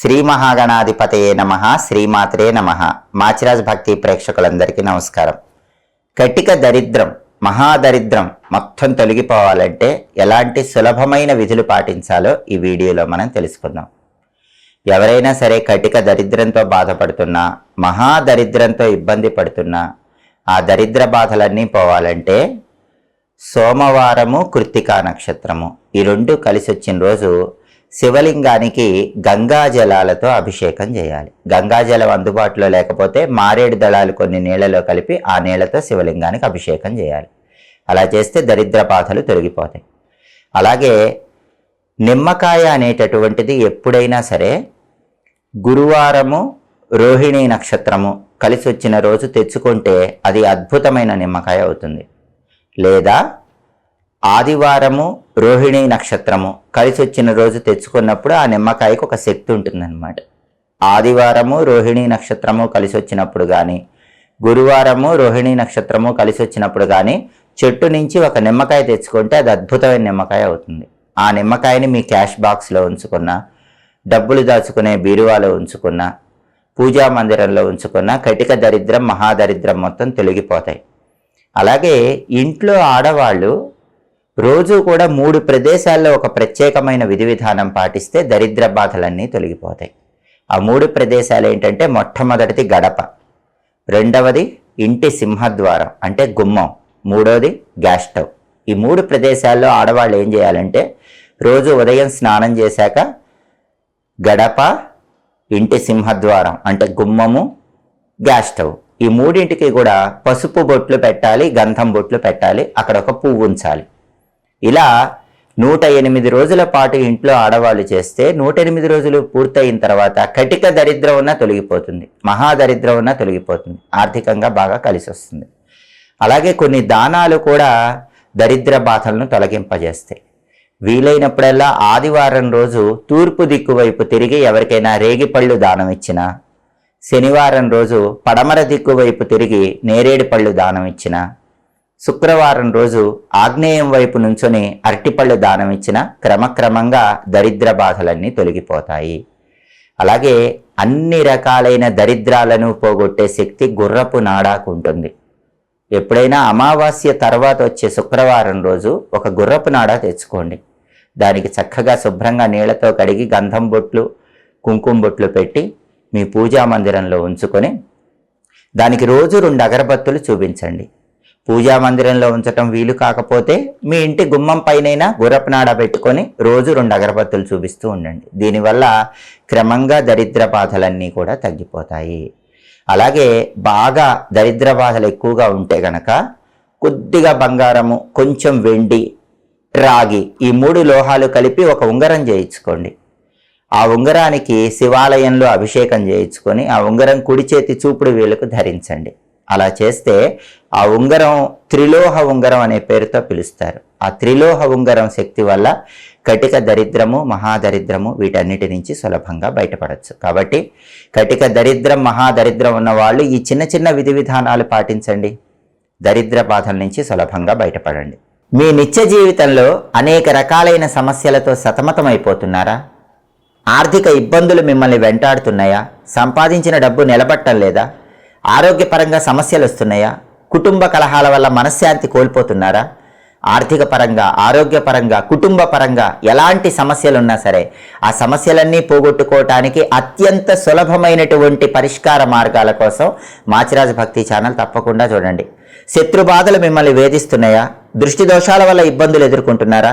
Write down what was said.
శ్రీ మహాగణాధిపతయే నమ శ్రీమాత్రే నమ. మాచిరాజ్ భక్తి ప్రేక్షకులందరికీ నమస్కారం. కటిక దరిద్రం మహాదరిద్రం మొత్తం తొలగిపోవాలంటే ఎలాంటి సులభమైన విధులు పాటించాలో ఈ వీడియోలో మనం తెలుసుకుందాం. ఎవరైనా సరే కటిక దరిద్రంతో బాధపడుతున్నా మహాదరిద్రంతో ఇబ్బంది పడుతున్నా ఆ దరిద్ర బాధలన్నీ పోవాలంటే సోమవారము కృత్తికా నక్షత్రము. ఈ రెండు కలిసి వచ్చిన రోజు శివలింగానికి గంగా జలాలతో అభిషేకం చేయాలి. గంగాజలం అందుబాటులో లేకపోతే మారేడు దళాలు కొన్ని నీళ్ళలో కలిపి ఆ నీళ్ళతో శివలింగానికి అభిషేకం చేయాలి. అలా చేస్తే దరిద్ర బాధలు తొలగిపోతాయి. అలాగే నిమ్మకాయ అనేటటువంటిది ఎప్పుడైనా సరే గురువారము రోహిణి నక్షత్రము కలిసి వచ్చిన రోజు తెచ్చుకుంటే అది అద్భుతమైన నిమ్మకాయ అవుతుంది. లేదా ఆదివారము రోహిణి నక్షత్రము. కలిసి వచ్చిన రోజు తెచ్చుకున్నప్పుడు ఆ నిమ్మకాయకు ఒక శక్తి ఉంటుందన్నమాట. ఆదివారము రోహిణి నక్షత్రము కలిసి వచ్చినప్పుడు కానీ గురువారము రోహిణి నక్షత్రము కలిసి వచ్చినప్పుడు కానీ చెట్టు నుంచి ఒక నిమ్మకాయ తెచ్చుకుంటే అది అద్భుతమైన నిమ్మకాయ అవుతుంది. ఆ నిమ్మకాయని మీ క్యాష్ బాక్స్లో ఉంచుకున్న డబ్బులు దాచుకునే బీరువాలో ఉంచుకున్న పూజా మందిరంలో ఉంచుకున్న కటిక దరిద్రం మహాదరిద్రం మొత్తం తొలగిపోతాయి. అలాగే ఇంట్లో ఆడవాళ్ళు రోజు కూడా మూడు ప్రదేశాల్లో ఒక ప్రత్యేకమైన విధి విధానం పాటిస్తే దరిద్ర బాధలన్నీ తొలగిపోతాయి. ఆ మూడు ప్రదేశాలు ఏంటంటే మొట్టమొదటిది గడప రెండవది ఇంటి సింహద్వారం అంటే గుమ్మం మూడవది గ్యాస్ స్టవ్. ఈ మూడు ప్రదేశాల్లో ఆడవాళ్ళు ఏం చేయాలంటే రోజు ఉదయం స్నానం చేశాక గడప ఇంటి సింహద్వారం అంటే గుమ్మము గ్యాస్ స్టవ్. ఈ మూడింటికి కూడా పసుపు బొట్లు పెట్టాలి గంధం బొట్లు పెట్టాలి అక్కడ ఒక పువ్వు ఉంచాలి. ఇలా నూట ఎనిమిది రోజుల పాటు ఇంట్లో ఆడవాళ్ళు చేస్తే నూట ఎనిమిది రోజులు పూర్తయిన తర్వాత కటిక దరిద్రం ఉన్న తొలగిపోతుంది మహాదరిద్రం ఉన్న తొలగిపోతుంది ఆర్థికంగా బాగా కలిసి వస్తుంది. అలాగే కొన్ని దానాలు కూడా దరిద్ర బాధలను తొలగింపజేస్తాయి వీలైనప్పుడల్లా ఆదివారం రోజు తూర్పు దిక్కు వైపు తిరిగి ఎవరికైనా రేగిపళ్ళు దానం ఇచ్చినా శనివారం రోజు పడమర దిక్కు వైపు తిరిగి నేరేడు పళ్ళు దానం ఇచ్చినా శుక్రవారం రోజు ఆగ్నేయం వైపు నుంచొని అరటిపళ్ళు దానం ఇచ్చిన క్రమక్రమంగా దరిద్ర బాధలన్నీ తొలగిపోతాయి. అలాగే అన్ని రకాలైన దరిద్రాలను పోగొట్టే శక్తి గుర్రపు నాడాకు ఉంటుంది. ఎప్పుడైనా అమావాస్య తర్వాత వచ్చే శుక్రవారం రోజు ఒక గుర్రపు నాడా తెచ్చుకోండి. దానికి చక్కగా శుభ్రంగా నీళ్ళతో కడిగి గంధం బొట్లు కుంకుమ బొట్లు పెట్టి మీ పూజా మందిరంలో ఉంచుకొని దానికి రోజు రెండు అగరబత్తులు చూపించండి. పూజా మందిరంలో ఉంచటం వీలు కాకపోతే మీ ఇంటి గుమ్మం పైనైనా గురపనాడ పెట్టుకొని రోజు రెండు అగరబత్తులు చూపిస్తూ ఉండండి. దీనివల్ల క్రమంగా దరిద్ర బాధలన్నీ కూడా తగ్గిపోతాయి. అలాగే బాగా దరిద్ర బాధలు ఎక్కువగా ఉంటే గనక కొద్దిగా బంగారము కొంచెం వెండి రాగి ఈ మూడు లోహాలు కలిపి ఒక ఉంగరం చేయించుకోండి. ఆ ఉంగరానికి శివాలయంలో అభిషేకం చేయించుకొని ఆ ఉంగరం కుడి చేతి చూపుడు వేలకు ధరించండి. అలా చేస్తే ఆ ఉంగరం త్రిలోహ ఉంగరం అనే పేరుతో పిలుస్తారు. ఆ త్రిలోహ ఉంగరం శక్తి వల్ల కటిక దరిద్రము మహాదరిద్రము వీటన్నిటి నుంచి సులభంగా బయటపడవచ్చు కాబట్టి కటిక దరిద్రం మహాదరిద్రం ఉన్న వాళ్ళు ఈ చిన్న చిన్న విధి విధానాలు పాటించండి. దరిద్ర బాధల నుంచి సులభంగా బయటపడండి. మీ నిత్య జీవితంలో అనేక రకాలైన సమస్యలతో సతమతమైపోతున్నారా? ఆర్థిక ఇబ్బందులు మిమ్మల్ని వెంటాడుతున్నాయా? సంపాదించిన డబ్బు నిలబట్టం లేదా? ఆరోగ్యపరంగా సమస్యలు వస్తున్నాయా? కుటుంబ కలహాల వల్ల మనశ్శాంతి కోల్పోతున్నారా? ఆర్థిక పరంగా ఆరోగ్యపరంగా కుటుంబ పరంగా ఎలాంటి సమస్యలున్నా సరే ఆ సమస్యలన్నీ పోగొట్టుకోవటానికి అత్యంత సులభమైనటువంటి పరిష్కార మార్గాల కోసం మాచిరాజు భక్తి ఛానల్ తప్పకుండా చూడండి. శత్రు బాధలు మిమ్మల్ని వేధిస్తున్నాయా? దృష్టి దోషాల వల్ల ఇబ్బందులు ఎదుర్కొంటున్నారా?